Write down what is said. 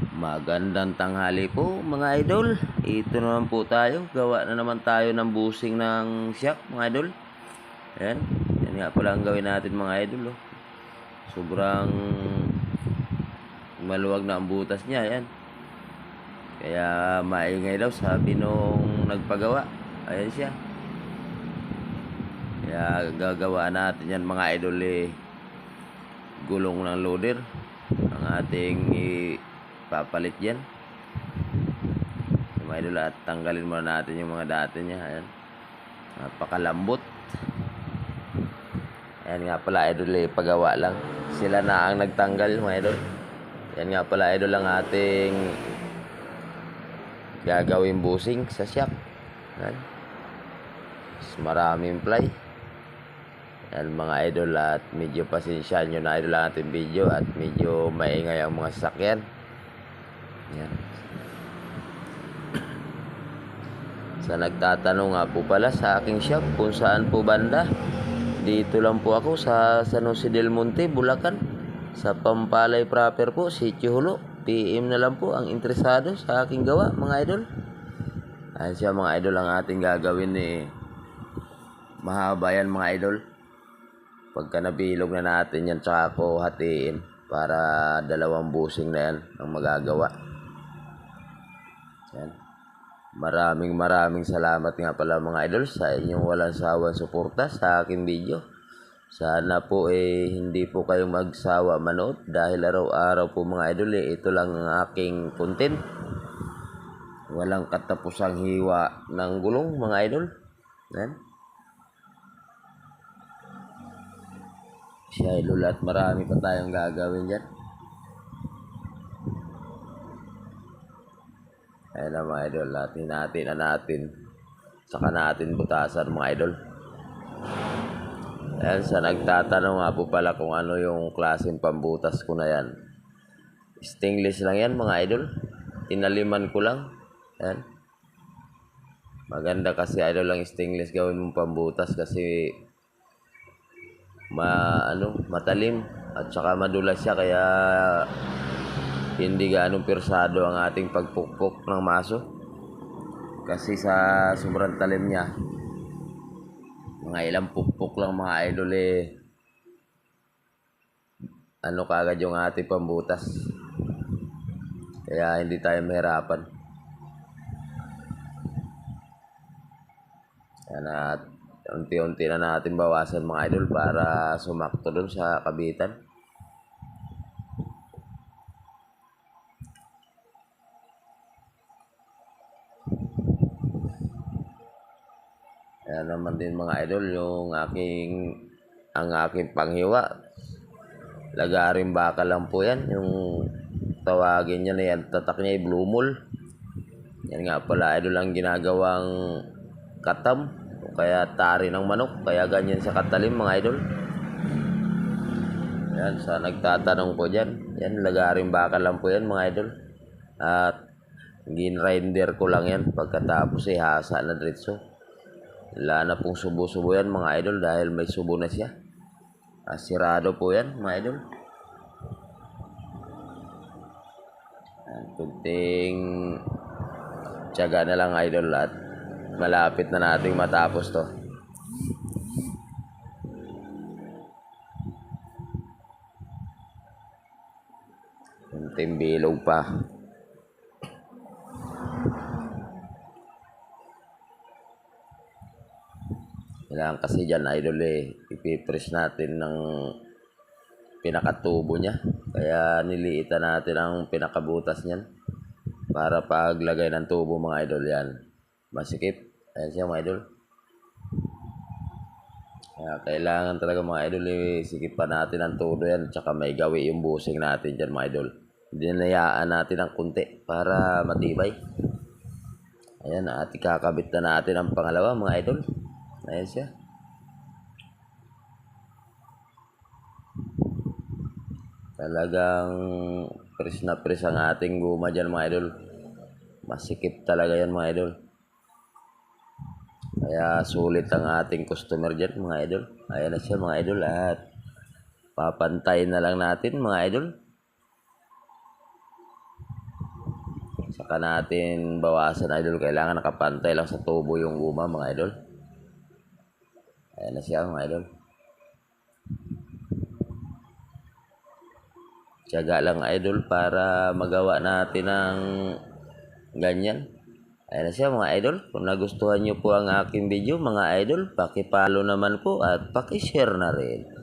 Magandang tanghali po mga idol. Ito naman po tayo. Gawa na naman tayo ng busing ng siyak mga idol. Ayan. Yan nga pala ang gawin natin mga idol. Oh. Sobrang maluwag na ang butas niya. Ayan. Kaya maingay daw sabi nung nagpagawa. Ayan siya. Kaya gagawa natin yan mga idol eh. Gulong ng loader. Ang ating ipapalit yan. Yung mga at tanggalin muna natin yung mga dati niya. Ayan. Napakalambot. Ayan nga pala idol eh, pagawa lang. Sila na ang nagtanggal mga idol. Yan nga pala idol ang ating gagawin busing sa shop. Yan. Mas Maraming fly. Yan mga idol at medyo pasensya nyo na idol ang ating video at medyo maingay ang mga sasakyan. Yan. Sa nagtatanong nga po pala sa aking shop kung saan po banda. Dito lang po ako sa San Jose del Monte, Bulacan. Sa Pampalay proper po, Sitio Hulo. PM na lang po ang interesado sa aking gawa, mga idol. Ayan siya mga idol ang ating gagawin ni mahaba yan mga idol. Pagka nabilog na natin yan, tsaka ako hatiin para dalawang busing na yan ang magagawa. Yan. Maraming maraming salamat nga pala mga idol sa inyong walang sawang suporta sa aking video. Sana po eh hindi po kayong magsawa manood dahil araw-araw po mga idol eh ito lang ang aking content. Walang katapusang hiwa ng gulong mga idol. Yan. Siya idol at marami pa tayong gagawin dyan. Ayan na mga idol, natin natin na natin. Saka natin butasan mga idol. Ayan, sa nagtatanong nga po pala kung ano yung klaseng pambutas ko na yan. Stainless lang yan mga idol. Tinaliman ko lang. Ayan. Maganda kasi idol lang stainless gawin mong pambutas kasi ma ano matalim at saka madulas siya kaya hindi gaanong persado ang ating pagpukpok ng maso. Kasi sa sobrang talim niya mga ilang pukpok lang mga idol eh ano kagad yung ating pambutas. Kaya hindi tayo mahirapan. Yan at unti-unti na natin bawasan mga idol para sumakto dun sa kabitan Ayan naman din mga idol yung aking ang aking panghiwa. Lagaring baka lang po yan. Yung tawagin niya na yan. Tatak niya blue mole. Yan nga pala idol ang ginagawang katam. O kaya tari ng manok. Kaya ganyan sa katalim mga idol. Yan sa nagtatanong po dyan. Yan lagaring baka lang po yan mga idol. At gin-render ko lang yan. Pagkatapos ay hasa na diretso. Wala na pong subo-subo yan mga idol dahil may subo na siya. Asirado po yan mga idol. Kunting tiyaga na lang idol at malapit na nating matapos to. Kunting bilog pa. Kailangan kasi dyan, idol eh, ipipress natin ng pinakatubo niya. Kaya niliitan natin ang pinakabutas niyan. Para paglagay ng tubo mga idol yan. Masikip. Ayan siya mga idol. Kaya kailangan talaga mga idol eh, sikipan natin ang todo yan. Tsaka may gawi yung busing natin dyan mga idol. Dinayaan natin ng kunti para matibay. Ayan, at ikakabit na natin ang pangalawa mga idol. Ayan siya. Talagang press na press ang ating guma dyan mga idol. Masikip talaga yan mga idol. Kaya sulit ang ating customer dyan mga idol. Ayan na siya mga idol at papantay na lang natin mga idol. Saka natin bawasan idol. Kailangan nakapantay lang sa tubo yung guma mga idol. Ayan na siya mga idol. Tiyaga lang idol para magawa natin ng ganyan. Ayan na siya mga idol. Kung nagustuhan nyo po ang aking video mga idol, pakipalo naman po at pakishare na rin.